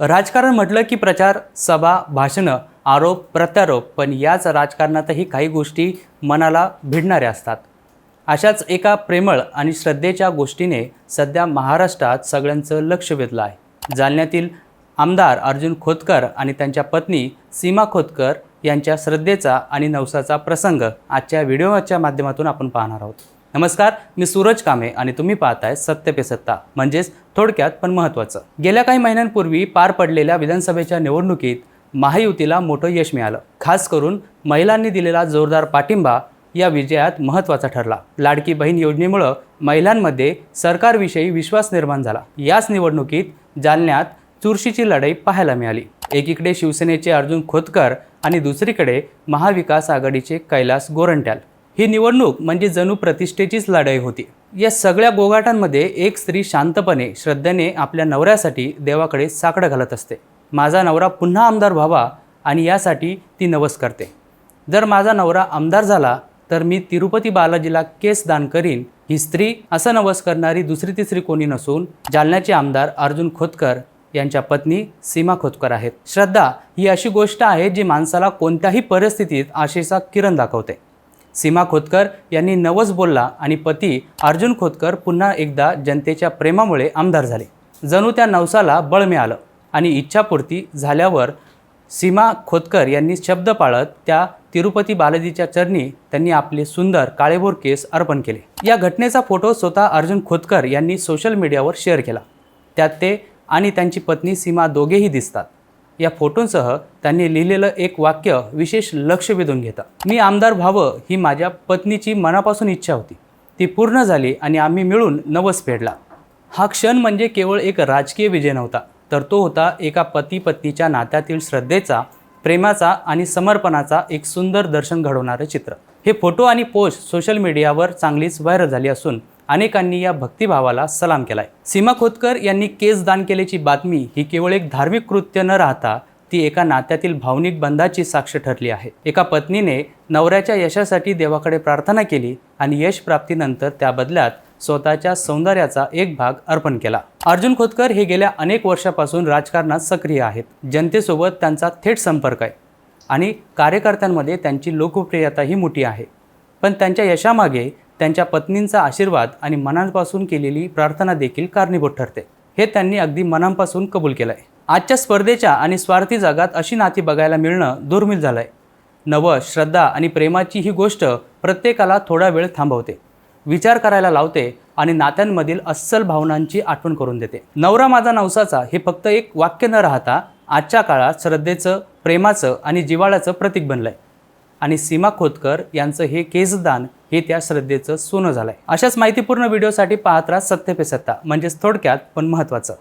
राजकारण म्हटलं की प्रचार सभा भाषणं आरोप प्रत्यारोप पण याच राजकारणातही काही गोष्टी मनाला भिडणाऱ्या असतात. अशाच एका प्रेमळ आणि श्रद्धेच्या गोष्टीने सध्या महाराष्ट्रात सगळ्यांचं लक्ष वेधलं आहे. जालन्यातील आमदार अर्जुन खोतकर आणि त्यांच्या पत्नी सीमा खोतकर यांच्या श्रद्धेचा आणि नवसाचा प्रसंग आजच्या व्हिडिओच्या माध्यमातून आपण पाहणार आहोत. नमस्कार मी सूरज कामे आणि तुम्ही पाहताय सत्य पे सत्ता म्हणजेच थोडक्यात पण महत्त्वाचं. गेल्या काही महिन्यांपूर्वी पार पडलेल्या विधानसभेच्या निवडणुकीत महायुतीला मोठं यश मिळालं. खास करून महिलांनी दिलेला जोरदार पाठिंबा या विजयात महत्त्वाचा ठरला. लाडकी बहीण योजनेमुळं महिलांमध्ये सरकारविषयी विश्वास निर्माण झाला. याच निवडणुकीत जालन्यात चुरशीची लढाई पाहायला मिळाली. एकीकडे शिवसेनेचे अर्जुन खोतकर आणि दुसरीकडे महाविकास आघाडीचे कैलास गोरंट्याल. ही निवडणूक म्हणजे जणू प्रतिष्ठेचीच लढाई होती. या सगळ्या गोगाटांमध्ये एक स्त्री शांतपणे श्रद्धेने आपल्या नवऱ्यासाठी देवाकडे साकडं घालत असते. माझा नवरा पुन्हा आमदार व्हावा आणि यासाठी ती नवस करते. जर माझा नवरा आमदार झाला तर मी तिरुपती बालाजीला केस दान करीन. ही स्त्री असं नवस करणारी दुसरी तिसरी कोणी नसून जालन्याचे आमदार अर्जुन खोतकर यांच्या पत्नी सीमा खोतकर आहेत. श्रद्धा ही अशी गोष्ट आहे जी माणसाला कोणत्याही परिस्थितीत आशेचा किरण दाखवते. सीमा खोतकर यांनी नवस बोलला आणि पती अर्जुन खोतकर पुन्हा एकदा जनतेच्या प्रेमामुळे आमदार झाले. जणू त्या नवसाला बळ मिळालं आणि इच्छापूर्ती झाल्यावर सीमा खोतकर यांनी शब्द पाळत त्या तिरुपती बालाजीच्या चरणी त्यांनी आपले सुंदर काळेभोर केस अर्पण केले. या घटनेचा फोटो स्वतः अर्जुन खोतकर यांनी सोशल मीडियावर शेअर केला. त्यात ते आणि त्यांची पत्नी सीमा दोघेही दिसतात. या फोटोंसह त्यांनी लिहिलेलं एक वाक्य विशेष लक्ष वेधून घेतं. मी आमदार व्हावं ही माझ्या पत्नीची मनापासून इच्छा होती. ती पूर्ण झाली आणि आम्ही मिळून नवस फेडला. हा क्षण म्हणजे केवळ एक राजकीय विजय नव्हता तर तो होता एका पती पत्नीच्या नात्यातील श्रद्धेचा प्रेमाचा आणि समर्पणाचा एक सुंदर दर्शन घडवणारं चित्र. हे फोटो आणि पोस्ट सोशल मीडियावर चांगलीच व्हायरल झाली असून अनेकांनी या भक्तिभावाला सलाम केलाय. सीमा खोतकर यांनी केस दान केल्याची बातमी ही केवळ एक धार्मिक कृत्य न राहता ती एका नात्यातील भावनिक बंधाची साक्ष ठरली आहे. एका पत्नीने नवऱ्याच्या यशासाठी देवाकडे प्रार्थना केली आणि यश प्राप्तीनंतर त्या बदल्यात स्वतःच्या सौंदर्याचा एक भाग अर्पण केला. अर्जुन खोतकर हे गेल्या अनेक वर्षापासून राजकारणात सक्रिय आहेत. जनतेसोबत त्यांचा थेट संपर्क आहे आणि कार्यकर्त्यांमध्ये त्यांची लोकप्रियताही मोठी आहे. पण त्यांच्या यशामागे त्यांच्या पत्नींचा आशीर्वाद आणि मनापासून केलेली प्रार्थना देखील कारणीभूत ठरते. हे त्यांनी अगदी मनापासून कबूल केलं आहे आजच्या स्पर्धेच्या आणि स्वार्थी जगात अशी नाती बघायला मिळणं दुर्मिळ झालं आहे नवस श्रद्धा आणि प्रेमाची ही गोष्ट प्रत्येकाला थोडा वेळ थांबवते. विचार करायला लावते आणि नात्यांमधील अस्सल भावनांची आठवण करून देते. नवरा माझा नवसाचा हे फक्त एक वाक्य न राहता आजच्या काळात श्रद्धेचं प्रेमाचं आणि जिवाळ्याचं प्रतीक बनलंय. आणि सीमा खोतकर यांचं हे केसदान हे त्या श्रद्धेचं सोनं झालंय. अशाच माहितीपूर्ण व्हिडिओसाठी पाहत राहा सत्य पे सत्ता म्हणजेच थोडक्यात पण महत्त्वाचं